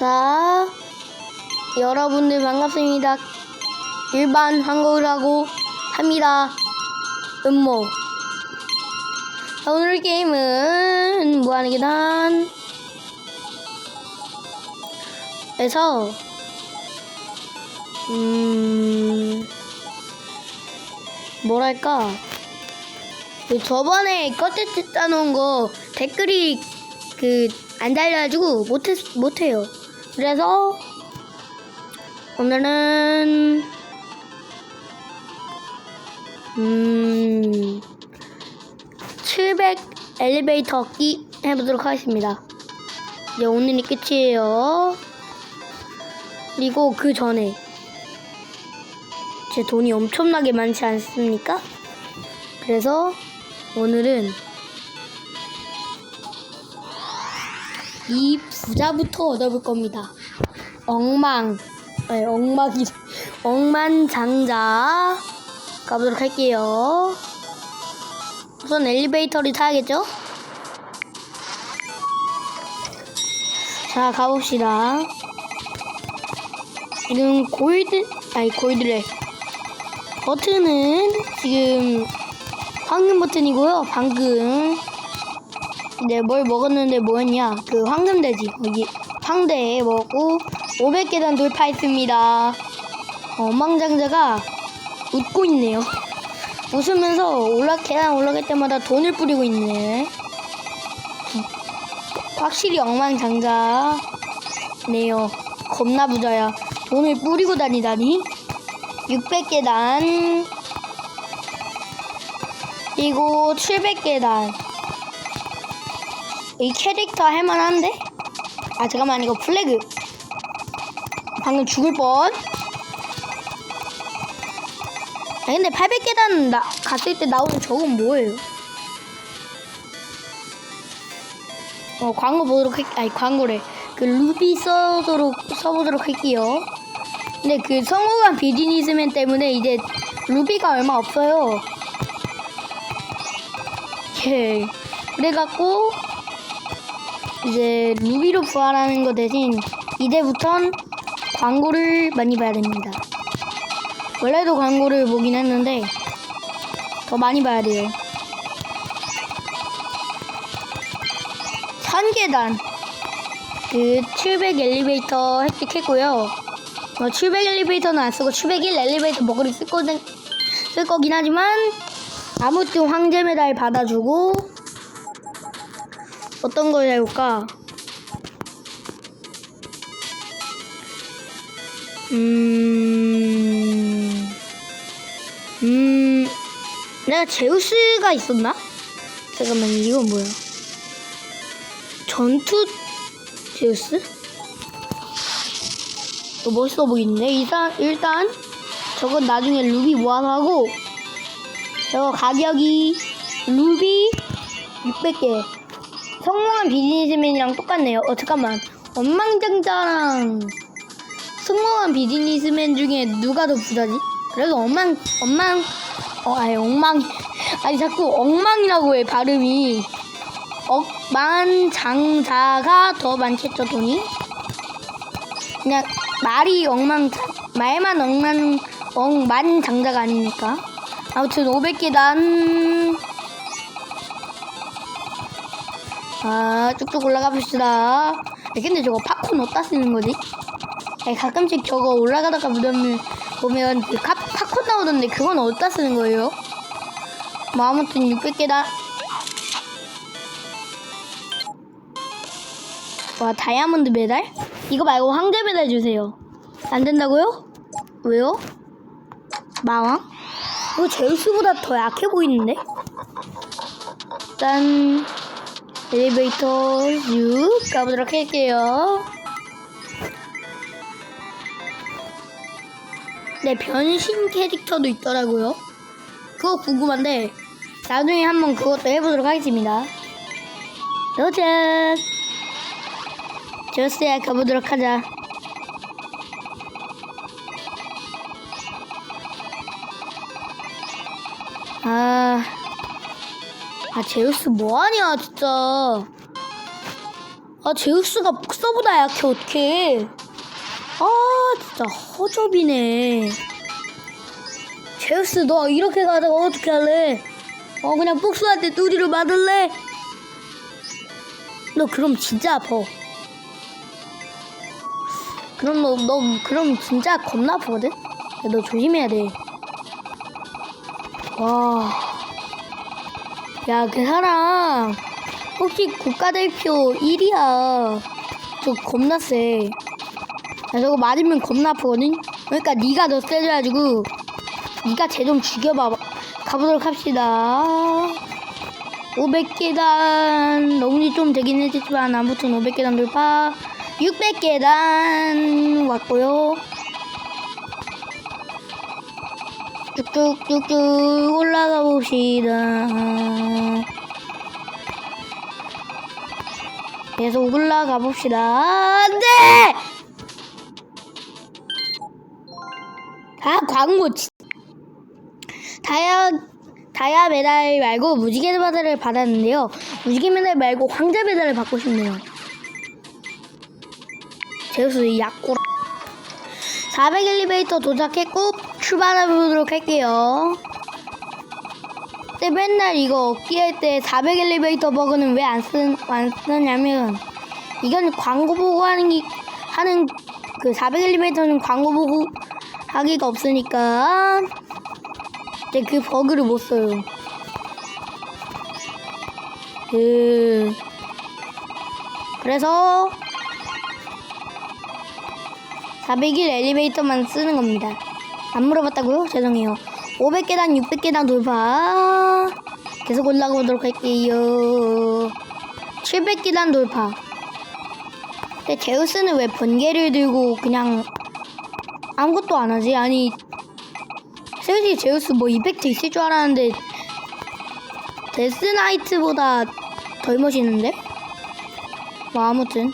자, 여러분들 반갑습니다. 일반 한국이라고 합니다. 음모. 자, 오늘 게임은 무한의 계단. 에서, 음, 뭐랄까. 그 저번에 껍데기 따놓은 거 댓글이 그 안 달려가지고 못했 못해요. 그래서 오늘은 음 700 엘리베이터 기 해보도록 하겠습니다. 이제 오늘이 끝이에요. 그리고 그 전에 제 돈이 엄청나게 많지 않습니까? 그래서 오늘은 이 부자부터 얻어볼 겁니다. 엉망, 아니, 엉망이, 엉만장자 가보도록 할게요. 우선 엘리베이터를 타야겠죠? 자, 가봅시다. 지금 골드, 아니, 골드래. 버튼은 지금 황금 버튼이고요. 방금. 네, 뭘 먹었는데 뭐였냐? 그 황금돼지. 여기 황대 먹고 500계단 돌파했습니다. 어, 엉망장자가 웃고 있네요. 웃으면서 올라 계단 올라갈 때마다 돈을 뿌리고 있네. 확실히 엉망장자네요. 겁나 부자야. 돈을 뿌리고 다니다니. 600계단. 그리고 700계단. 이 캐릭터 할만한데? 아 잠깐만 이거 플래그 방금 죽을 뻔. 아 근데 800계단 나, 갔을 때 나오는 저건 뭐예요? 어 광고 보도록 할 아니 광고래 그 루비 써도록 써보도록 할게요. 근데 그 성공한 비즈니스맨 때문에 이제 루비가 얼마 없어요. 예. 그래갖고 이제 루비로 부활하는 거 대신 이제부턴 광고를 많이 봐야 됩니다. 원래도 광고를 보긴 했는데 더 많이 봐야 돼요. 1000계단 그 700 엘리베이터 획득했고요. 어, 700 엘리베이터는 안 쓰고 701 엘리베이터 먹으리 쓸, 거든, 쓸 거긴 하지만 아무튼 황제 메달 받아주고 어떤 걸 해볼까? 음, 음, 내가 제우스가 있었나? 잠깐만, 이건 뭐야? 전투 제우스? 또 멋있어 보이는데? 일단, 일단, 저건 나중에 루비 모아서 하고, 저거 가격이 루비 600개. 성공한 비즈니스맨이랑 똑같네요. 어, 잠깐만. 엉망장자랑 성공한 비즈니스맨 중에 누가 더 부자지? 그래도 엉망, 엉망, 어, 아니, 엉망, 아니, 자꾸 엉망이라고 해, 발음이. 억만장자가 더 많겠죠, 돈이? 그냥 말이 엉망, 말만 엉망, 엉만장자가 아니니까. 아무튼 500계단 아 쭉쭉 올라가 봅시다 아, 근데 저거 팝콘 어디다 쓰는 거지? 아니, 가끔씩 저거 올라가다가 보면 보면 그 카, 팝콘 나오던데 그건 어디다 쓰는 거예요? 뭐 아무튼 600개다 와 다이아몬드 메달? 이거 말고 황제 메달 주세요 안 된다고요? 왜요? 마왕? 이거 제우스보다 더 약해 보이는데? 일단 엘리베이터 쭉 가보도록 할게요. 네, 변신 캐릭터도 있더라고요. 그거 궁금한데 나중에 한번 그것도 해보도록 하겠습니다. 도착! 제우스야 가보도록 하자. 아, 아 제우스 뭐하냐 진짜. 아 제우스가 복서보다 약해 어떡해 아 진짜 허접이네 제우스 너 이렇게 가다가 어떻게 할래 어 그냥 복수한테 뚜리를 맞을래 너 그럼 진짜 아파 그럼 너, 너 그럼 진짜 겁나 아프거든? 야, 너 조심해야 돼. 와. 야, 그 사람 혹시 국가대표 1위야. 저 겁나 세. 야, 저거 맞으면 겁나 아프거든? 그러니까 네가 더 세져가지고 네가 쟤 좀 죽여봐. 가보도록 합시다. 500계단 너무 좀 되긴 했지만 아무튼 500계단 돌파 600계단 왔고요 쭉쭉쭉쭉 올라가 봅시다 계속 올라가 봅시다 네! 아 광고 진- 다이아 다이아 메달 말고 무지개 메달을 받았는데요. 무지개 메달 말고 황제 메달을 받고 싶네요. 제우스 약고 400 엘리베이터 도착했고 출발해 보도록 할게요. 근데 맨날 이거 얻기 할 때 400 엘리베이터 버그는 왜 안 쓰, 안 쓰냐면 이건 광고 보고 하는 게 하는 그 400 엘리베이터는 광고 보고 하기가 없으니까 근데 그 버그를 못 써요. 그 그래서 401 엘리베이터만 쓰는 겁니다. 안 물어봤다고요? 죄송해요. 500계단, 600계단 돌파. 계속 올라가 보도록 할게요. 700계단 돌파. 근데 제우스는 왜 번개를 들고 그냥 아무것도 안 하지? 아니 솔직히 제우스 뭐 이펙트 있을 줄 알았는데 데스나이트보다 덜 멋있는데? 뭐 아무튼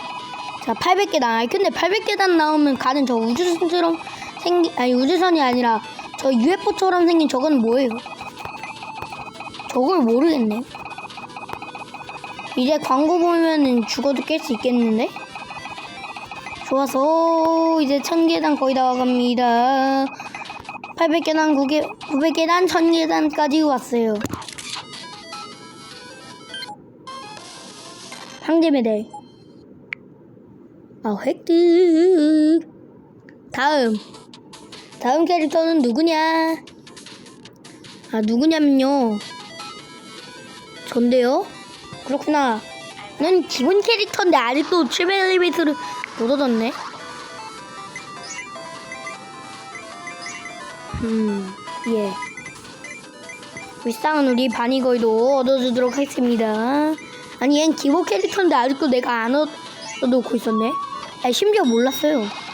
자 800계단 근데 800계단 나오면 가는 저 우주선처럼 생기 아니 우주선이 아니라 저 UFO처럼 생긴 저건 뭐예요? 저걸 모르겠네 이제 광고 보면은 죽어도 깰 수 있겠는데? 좋아서 이제 1000계단 거의 다 와갑니다 800계단, 900계단, 1000계단까지 왔어요. 황제메달. 아, 획득. 다음. 다음 캐릭터는 누구냐? 아, 누구냐면요. 전데요? 그렇구나. 난 기본 캐릭터인데 아직도 700 엘리베이터를 못 얻었네. 음, 예. 불쌍한 우리 바니걸도 얻어주도록 하겠습니다. 아니, 얜 기본 캐릭터인데 아직도 내가 안 얻어놓고 있었네. 아, 심지어 몰랐어요.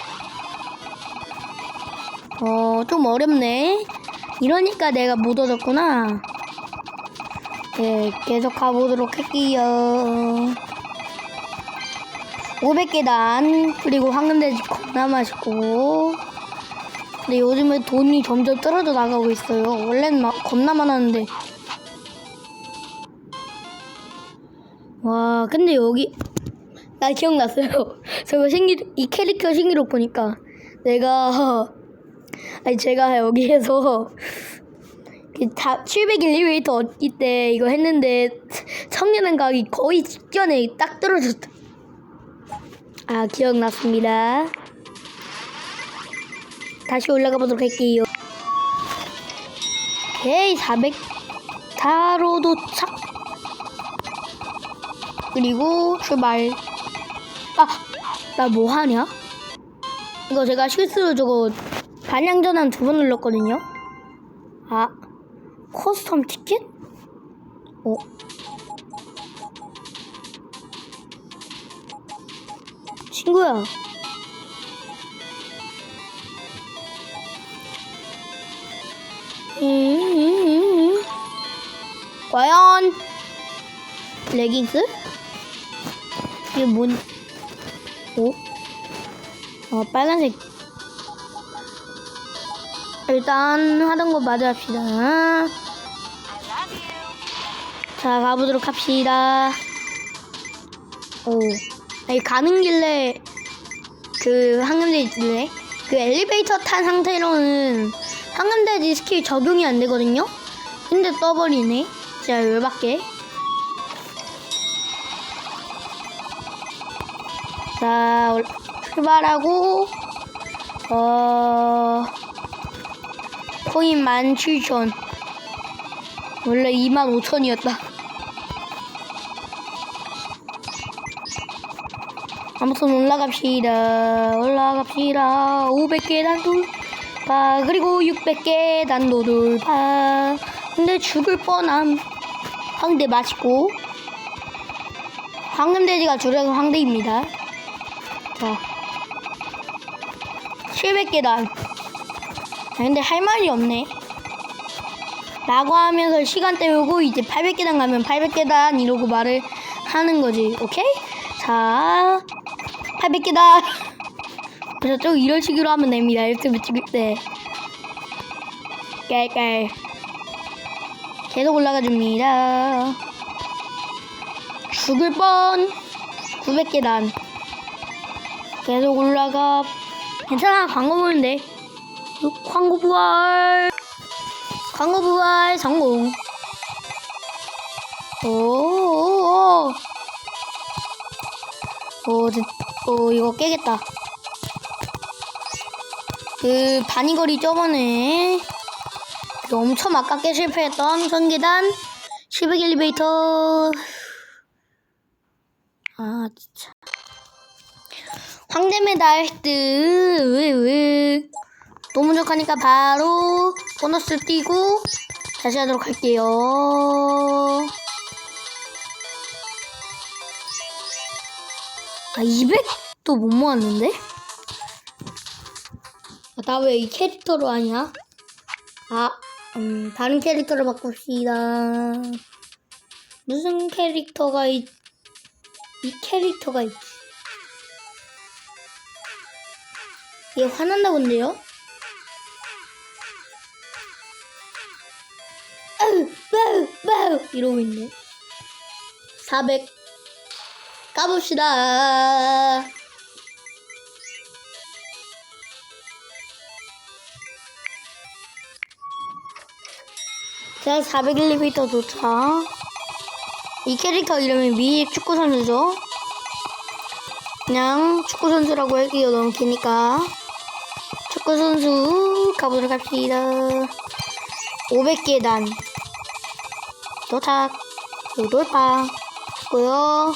어, 좀 어렵네. 이러니까 내가 못 얻었구나. 네, 계속 가보도록 할게요. 500계단, 그리고 황금돼지 겁나 맛있고. 근데 요즘에 돈이 점점 떨어져 나가고 있어요. 원래는 막 겁나 많았는데. 와, 근데 여기 나 기억났어요. 저거 신기 이 캐릭터 신기록 보니까 내가 아니 제가 여기에서 다 700 엘리베이터 이때 이거 했는데 청년한 가기 거의 직전에 딱 떨어졌다. 아 기억났습니다. 다시 올라가 보도록 할게요. 오케이, 400 타로 도착. 그리고 출발. 아, 나 뭐 하냐? 이거 제가 실수로 저거 반향 전환 두 번 눌렀거든요. 아, 커스텀 티켓? 어? 친구야. 음, 과연 레깅스? 이게 뭔? 오? 어 빨간색. 일단 하던 거 마저 합시다. 자 가보도록 합시다. 오 아니 가는 길에 그 황금돼지네 그 엘리베이터 탄 상태로는 황금돼지 스킬 적용이 안 되거든요. 근데 떠버리네. 진짜 열받게. 자 올- 출발하고 어 코인 17,000 원래 25,000이었다. 아무튼 올라갑시다. 올라갑시다. 500계단 돌파. 그리고 600계단도 돌파. 근데 죽을 뻔함. 황대 맛있고. 황금돼지가 줄여서 황대입니다. 자. 700계단. 근데 할 말이 없네. 라고 하면서 시간 때우고 이제 800계단 가면 800계단 이러고 말을 하는 거지. 오케이? 자, 800개다. 그래서 좀 이런 식으로 하면 됩니다. 유튜브 찍을 때. 깔깔. 계속 올라가 줍니다. 죽을 뻔. 900계단. 계속 올라가. 괜찮아. 광고 보는데. 광고 부활. 광고 부활 성공. 오오오. 오, 드- 오, 이거 깨겠다. 그, 바니거리 저번에, 그 엄청 아깝게 실패했던 전계단, 10억 엘리베이터. 아, 진짜. 황제 메달 뜨, 으, 으. 너무 부족하니까 바로 보너스 띄고 다시 하도록 할게요. 아, 200도 못 모았는데? 아, 나 왜 이 캐릭터로 하냐? 아, 음, 다른 캐릭터로 바꿉시다. 무슨 캐릭터가 있, 이 캐릭터가 있지? 얘 화난다 본데요? 400 이러고 있네. 400 까봅시다. 제가 401m 도착. 이 캐릭터 이름이 미 축구 선수죠. 그냥 축구 선수라고 할게요. 너무 기니까. 축구 선수 가보도록 합시다. 500계단. 도착. 요 돌파. 고요.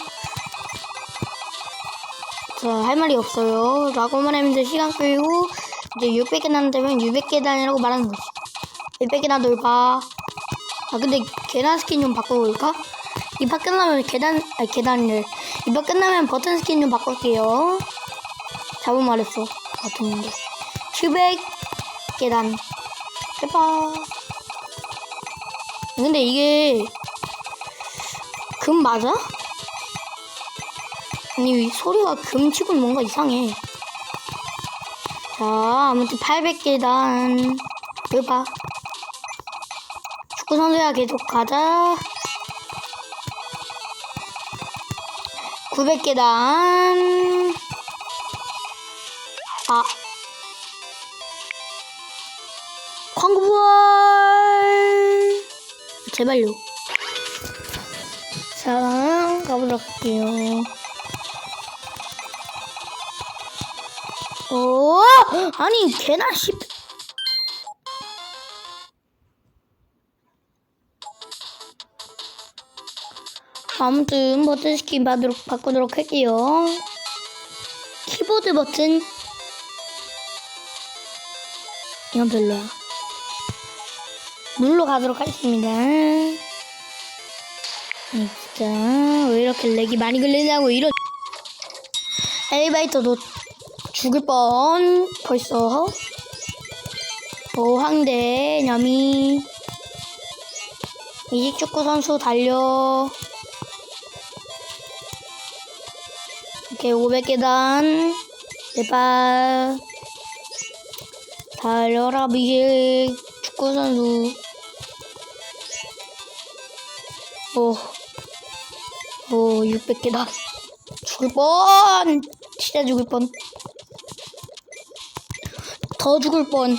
자, 할 말이 없어요. 라고 말하면 이제 시간 끌고, 이제 600계단 되면 600계단이라고 말하는 거지. 600계단 돌파. 아, 근데 계단 스킨 좀 바꿔볼까? 이파 끝나면 계단, 아니, 계단을. 이파 끝나면 버튼 스킨 좀 바꿀게요. 잘못 말했어. 버튼인데. 700 계단. 해봐. 근데 이게, 금 맞아? 아니 소리가 금치고는 뭔가 이상해. 자 아무튼 800계단 여봐 축구 선수야 계속 가자. 900계단 아 광고부활 제발요. 자 가보도록 할게요. 오, 아니 걔나 씨. 아무튼 버튼 스킨 받도록 바꾸도록 할게요. 키보드 버튼 이건 별로야. 물로 가도록 하겠습니다. 진짜 왜 이렇게 렉이 많이 걸리냐고 이런 엘리베이터도 죽을 뻔 벌써. 오 황대 냠이. 이직축구 선수 달려. 이렇게 500계단. 제발 달려라 미직 축구 선수 오, 오 600계단 죽을 뻔. 진짜 죽을 뻔. 더 죽을 뻔.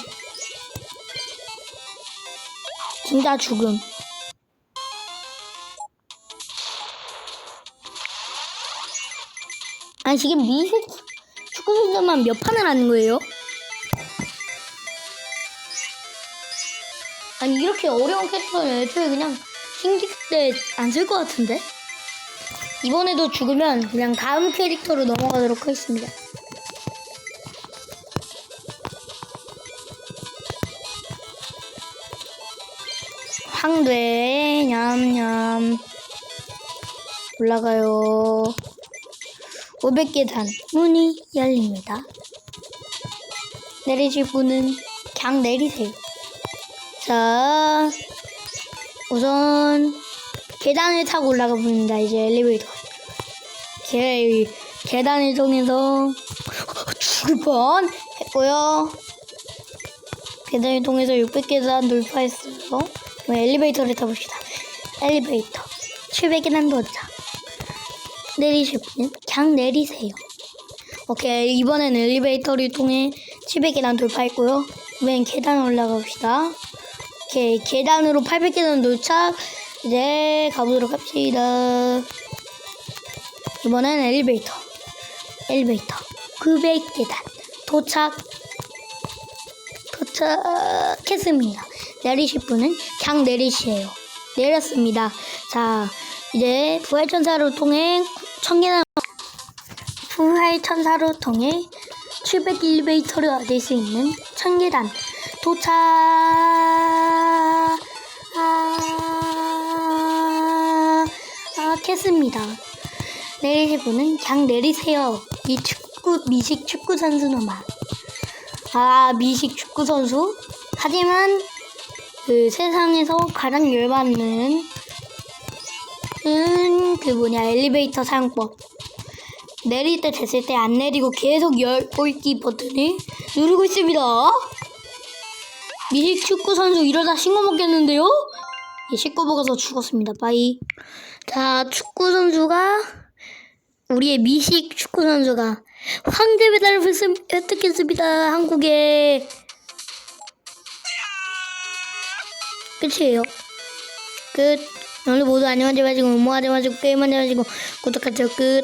진짜 죽음. 아니 지금 미식 축구 선수만 몇 판을 하는 거예요? 아니 이렇게 어려운 캐릭터는 애초에 그냥 신기 때안 쓸 것 같은데? 이번에도 죽으면 그냥 다음 캐릭터로 넘어가도록 하겠습니다. 황돼 냠냠 올라가요. 500계단 문이 열립니다. 내리실 분은 그냥 내리세요. 자, 우선 계단을 타고 올라가 봅니다. 이제 엘리베이터. 계, 계단을 통해서 죽을 뻔 했고요. 계단을 통해서 600계단 돌파했어요. 엘리베이터를 타봅시다. 엘리베이터. 700계단 도착. 내리실 분은 그냥 내리세요. 오케이 이번에는 엘리베이터를 통해 700계단 돌파했고요. 이번엔 계단 올라가 봅시다. 오케이 계단으로 800계단 도착. 이제 가보도록 합시다. 이번엔 엘리베이터. 엘리베이터 900계단 도착. 도착했습니다. 내리실 분은 그냥 내리시에요. 내렸습니다. 자, 이제 부활천사로 통해 천계단 부활천사로 통해 700 엘리베이터를 얻을 수 있는 천계단 도착. 아, 했습니다. 내리실 분은 그냥 내리세요. 이 축구 미식 축구 선수 놈아. 아 미식 축구 선수. 하지만 그 세상에서 가장 열받는 음, 그 뭐냐 엘리베이터 사용법. 내릴 때 됐을 때 안 내리고 계속 열기 버튼을 누르고 있습니다. 미식 축구 선수 이러다 신고 먹겠는데요? 예, 씻고 먹어서 죽었습니다. 빠이. 자, 축구 선수가 우리의 미식 축구 선수가 황제 메달을 획득- 획득했습니다. 한국에 끝이에요. 끝. 오늘 모두 안녕하지 마시고 뭐하지 마시고 게임하지 마시고 구독하세요. 끝.